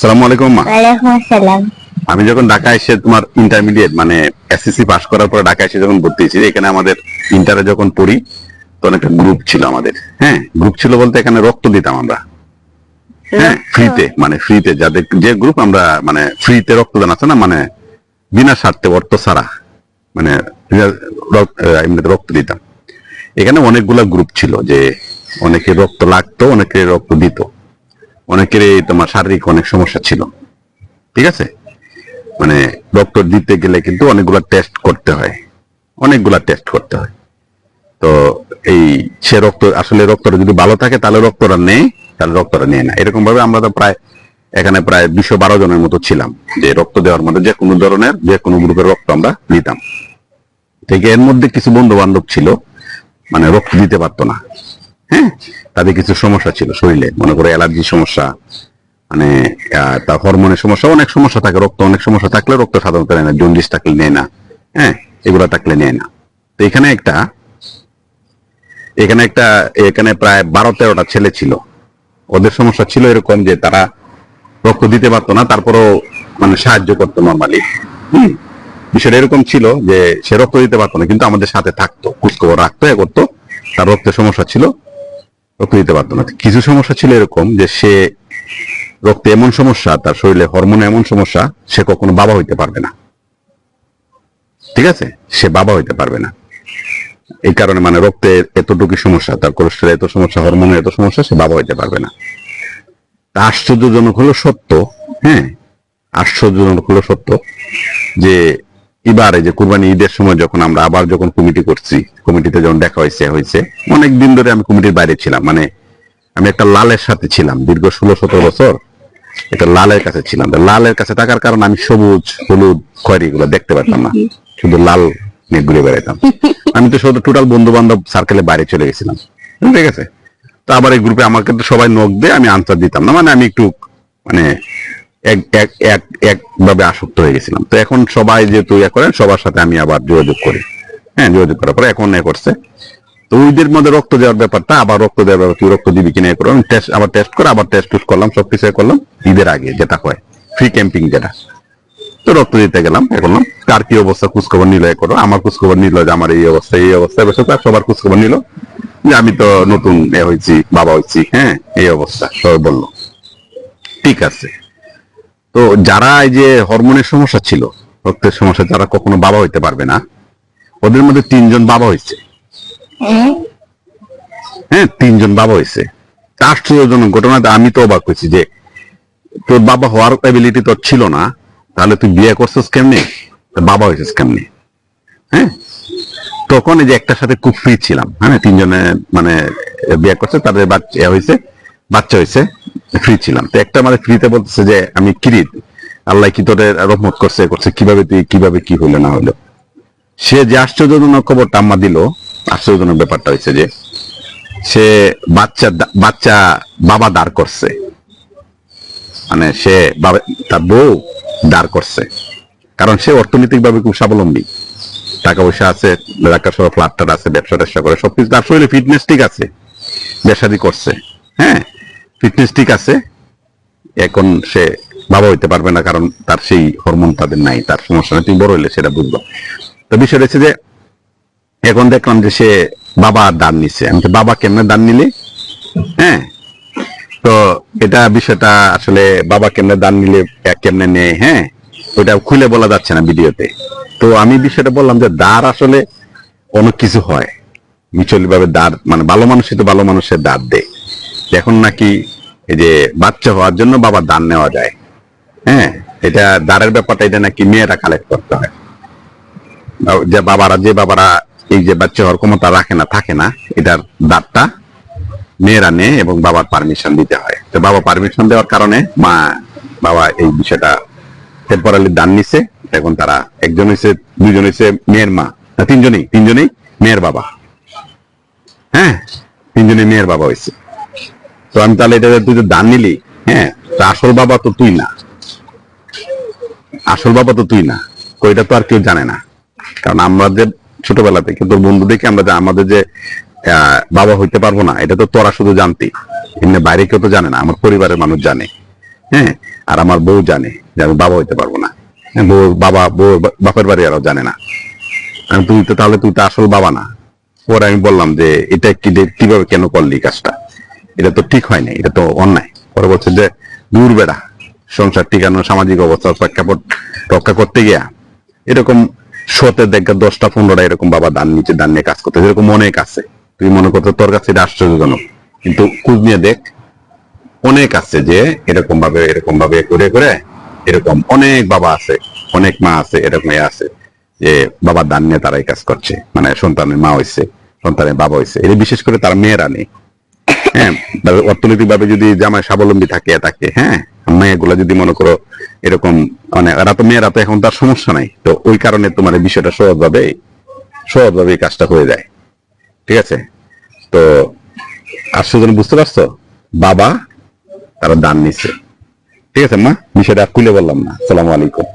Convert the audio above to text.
সালামু আলাইকুম মা। ওয়ালাইকুম আসসালাম। আমি যখন ঢাকা এসে তোমার ইন্টারমিডিয়েট মানে এসএসসি পাস করার পরে ঢাকা এসে যখন ভর্তি হয়েছি এখানে আমাদের ইন্টারে যখন পড়ি তখন একটা গ্রুপ ছিল আমাদের। হ্যাঁ গ্রুপ ছিল বলতে এখানে রক্ত দিতাম আমরা। হ্যাঁ ফ্রিতে মানে ফ্রিতে যাদের যে গ্রুপ আমরা মানে ফ্রিতে রক্তদান আছে না মানে বিনা স্বার্থে অর্থ ছাড়া মানে এমনিতে রক্ত দিতাম। এখানে অনেকগুলা গ্রুপ ছিল যে অনেকে রক্ত লাগতো অনেকে রক্ত দিত। অনেকের তোমার শারীরিক অনেক সমস্যা ছিল। ঠিক আছে? মানে রক্ত দিতে গেলে কিন্তু অনেকগুলা টেস্ট করতে হয়। অনেকগুলা টেস্ট করতে হয়। তো এই সে রক্ত, আসলে রক্তটা যদি ভালো থাকে, তাহলে রক্তটা নেই, তাহলে রক্তটা নেয় না। এরকম ভাবে আমরা তো প্রায়, এখানে প্রায় দুশো বারো জনের মতো ছিলাম, যে রক্ত দেওয়ার মধ্যে যে কোনো ধরনের যে কোনো গ্রুপের রক্ত আমরা নিতাম। থেকে এর মধ্যে কিছু বন্ধু বান্ধব ছিল মানে রক্ত দিতে পারতো না। হ্যাঁ তাদের কিছু সমস্যা ছিল শরীরে। মনে করে অ্যালার্জি সমস্যা মানে তার হরমোনের সমস্যা, অনেক সমস্যা থাকে, রক্ত অনেক সমস্যা থাকলে রক্ত সাধারণত নেয় না, জন্ডিস থাকলে নেয় না হ্যাঁ এগুলো থাকলে নেয় না। তো এখানে একটা এখানে একটা, এখানে প্রায় বারো তেরোটা ছেলে ছিল। ওদের সমস্যা ছিল এরকম যে তারা রক্ত দিতে পারতো না, তারপরও মানে সাহায্য করতো নর্মালি হম, বিষয়টা এরকম ছিল যে সে রক্ত দিতে পারতো না, কিন্তু আমাদের সাথে থাকতো খোঁজখবর রাখতো, এ করতো, তার রক্তের সমস্যা ছিল। রক্ত দিতে পারতো না। কিছু সমস্যা ছিল এরকম যে সে রক্তে এমন সমস্যা, তার শরীরে হরমোনে এমন সমস্যা, সে কখনো বাবা হইতে পারবে না। ঠিক আছে? সে বাবা হইতে পারবে না। এই কারণে মানে রক্তে এতটুকু সমস্যা, তার কোলেস্ট্রল এত সমস্যা হরমোনের এত সমস্যা, সে বাবা হইতে পারবে না। তা আশ্চর্যজনক হলো সত্য হ্যাঁ? আশ্চর্যজনক হলো সত্য যে এবার যে কুরবানি ঈদের সময় যখন আমরা আবার যখন কমিটি করছি কমিটিতে যখন দেখা হয়েছে হয়েছে, অনেক দিন ধরে আমি কমিটির বাইরে ছিলাম। মানে আমি একটা লালের সাথে ছিলাম, দীর্ঘ ষোলো সতেরো বছর একটা লালের কাছে ছিলাম। লালের কাছে থাকার কারণে আমি সবুজ, হলুদ, খয়েরি এগুলো দেখতে পারতাম না। শুধু লাল নিয়ে ঘুরে বেড়াইতাম। আমি তো শুধু টোটাল বন্ধু বান্ধব সার্কেলে বাইরে চলে গেছিলাম। ঠিক আছে? তো আবার এই গ্রুপে আমাকে তো সবাই নখ দিয়ে আমি আনসার দিতাম না। মানে আমি একটু মানে একভাবে আসক্ত হয়ে গেছিলাম। তো এখন সবাই যেহেতু ইয়ে করেন, সবার সাথে আমি আবার যোগাযোগ করি। হ্যাঁ যোগাযোগ করার পরে এখন এ করছে। তো ওইদের মধ্যে রক্ত দেওয়ার ব্যাপারটা, আবার রক্ত দেওয়ার ব্যাপার, তুই রক্ত দিবি কিনা করো টেস্ট আবার টেস্ট করে, আবার টেস্ট টুস্ট করলাম সব কিছু করলাম। ঈদের আগে যেটা হয় ফ্রি ক্যাম্পিং যেটা। তো রক্ত দিতে গেলাম, এ করলাম। কার কি অবস্থা? খোঁজখবর নিল এ করো। আমার খোঁজখবর নিল যে আমার এই অবস্থা এই অবস্থা, এবার সব- সবার খোঁজখবর নিল। যে আমি তো নতুন এ হয়েছি, বাবা হয়েছি হ্যাঁ এই অবস্থা, সবাই বলল। ঠিক আছে। তো যারা এই যে হরমোনের সমস্যা ছিল রক্তের সমস্যা যারা কখনো বাবা হইতে পারবে না ওদের মধ্যে তিনজন বাবা হয়েছে হ্যাঁ তিনজন বাবা হয়েছে আশ্চর্যজনক ঘটনাতে আমি তো অবাক হয়েছি যে তোর বাবা হওয়ার এবিলিটি তোর ছিল না তাহলে তুই বিয়ে করছিস কেমনি? বাবা হয়েছিস কেমনি? হ্যাঁ? তখন এই যে একটার সাথে খুব ফ্রি ছিলাম। হ্যাঁ তিনজনে মানে বিয়ে করছে তাদের বাচ্চা হয়েছে বাচ্চা হয়েছে ফ্রি ছিলাম। তো একটা মানে ফ্রিতে বলতেছে যে, আমি কিরিত আল্লাহ কি তোদের রহমত করছে করছে, কীভাবে তুই, কীভাবে কি হইল, না হইল? সে যে আশ্চর্যজনক খবরটা আম্মা দিল, আশ্চর্যজনক ব্যাপারটা হয়েছে যে, সে বাচ্চা বাচ্চা বাবা দাঁড় করছে। মানে সে বাবা, তার বউ দাঁড় করছে। কারণ সে অর্থনৈতিক ভাবে খুব স্বাবলম্বী। টাকা পয়সা আছে ঢাকা শহর ফ্ল্যাট আছে ব্যবসা ট্যাবসা করে সবকিছু, তার শরীরে ফিটনেস ঠিক আছে। ব্যবসাদি করছে। হ্যাঁ? ফিটনেস ঠিক আছে, এখন সে বাবা হইতে পারবে না কারণ তার সেই হরমোন তাদের নাই, তার সমস্যা নেই, তুমি বড় হইলে সেটা বুঝব। তো বিষয় হচ্ছে যে, এখন দেখলাম যে সে বাবা দান নিছে। আমি বাবা কেমনে দান নিলে? হ্যাঁ তো এটা বিষয়টা আসলে বাবা কেমনে দান নিলে, কেমনে নেয় হ্যাঁ ওটা খুলে বলা যাচ্ছে না ভিডিওতে। তো আমি বিষয়টা বললাম যে দাঁড় আসলে অনেক কিছু হয়। মিচলি ভাবে দাঁড় মানে ভালো মানুষই তো ভালো মানুষের দাঁড় দেয়। এখন নাকি এই যে বাচ্চা হওয়ার জন্য বাবা দান নেওয়া যায়। হ্যাঁ এটা দাঁড়ের ব্যাপারটা, এটা নাকি মেয়েরা কালেক্ট করতে হয়। যে বাবারা যে বাবারা এই যে বাচ্চা হওয়ার ক্ষমতা রাখে না, থাকে না, এটার দাঁতটা মেয়েরা নেয় এবং বাবার পারমিশন দিতে হয়। তো বাবা পারমিশন দেওয়ার কারণে মা, বাবা এই বিষয়টা টেম্পোরালি দান নিছে। এখন তারা একজন হয়েছে দুজন হয়েছে মেয়ের মা। তিনজনেই তিনজনেই মেয়ের বাবা। হ্যাঁ তিনজনেই মেয়ের বাবা হয়েছে তো আমি তাহলে এটা তুই তো দান নিলি হ্যাঁ? আসল বাবা তো তুই না। আসল বাবা তো তুই না। ওইটা তো আর কেউ জানে না। কারণ আমরা যে ছোটবেলা থেকে তোর বন্ধু দেখে আমরা আমাদের যে বাবা হইতে পারব না এটা তো তোরা শুধু জানতি। এমনি বাইরে কেউ তো জানে না আমার পরিবারের মানুষ জানে। হ্যাঁ? আর আমার বউ জানে যে আমি বাবা হইতে পারব না। হ্যাঁ, বউ বাবা বউ বাপের বাড়ি আরও জানে না। তুই তো তাহলে তুই তো আসল বাবা না। পরে আমি বললাম যে এটা কি কীভাবে কেন করলি কাজটা? এটা তো ঠিক হয় না এটা তো অন্যায়। পরে বলছে যে, দূর বেড়া, সংসার টিকানো সামাজিক অবস্থার প্রেক্ষাপট রক্ষা করতে গিয়া এরকম শতে দেখা দশটা পনেরোটা এরকম বাবা দান নিচে দান নিয়ে কাজ করতে এরকম অনেক আছে। তুই মনে করতে তোর কাছে এটা আশ্চর্যজনক। কিন্তু খোঁজ নিয়ে দেখ, অনেক আছে যে এরকম ভাবে এরকম ভাবে করে করে এরকম অনেক বাবা আছে, অনেক মা আছে, এরকম এ আছে যে বাবার দান নিয়ে তারাই কাজ করছে। মানে সন্তানের মা হয়েছে সন্তানের বাবা হয়েছে এটা বিশেষ করে তার মেয়েরা নেই। হ্যাঁ অর্থনৈতিক ভাবে যদি জামাই স্বাবলম্বী থাকে থাকে হ্যাঁ মেয়েগুলা যদি মনে করো এরকম মানে এরা মেয়েরা তো এখন তার সমস্যা নাই, তো ওই কারণে তোমার বিষয়টা সহজ ভাবে সহজ ভাবে এই কাজটা হয়ে যায়। ঠিক আছে? তো আর সুজন, বুঝতে পারছ? বাবা তারা দান নিচ্ছে ঠিক আছে, মা? বিষয়টা খুলে বললাম না। সালাম আলাইকুম।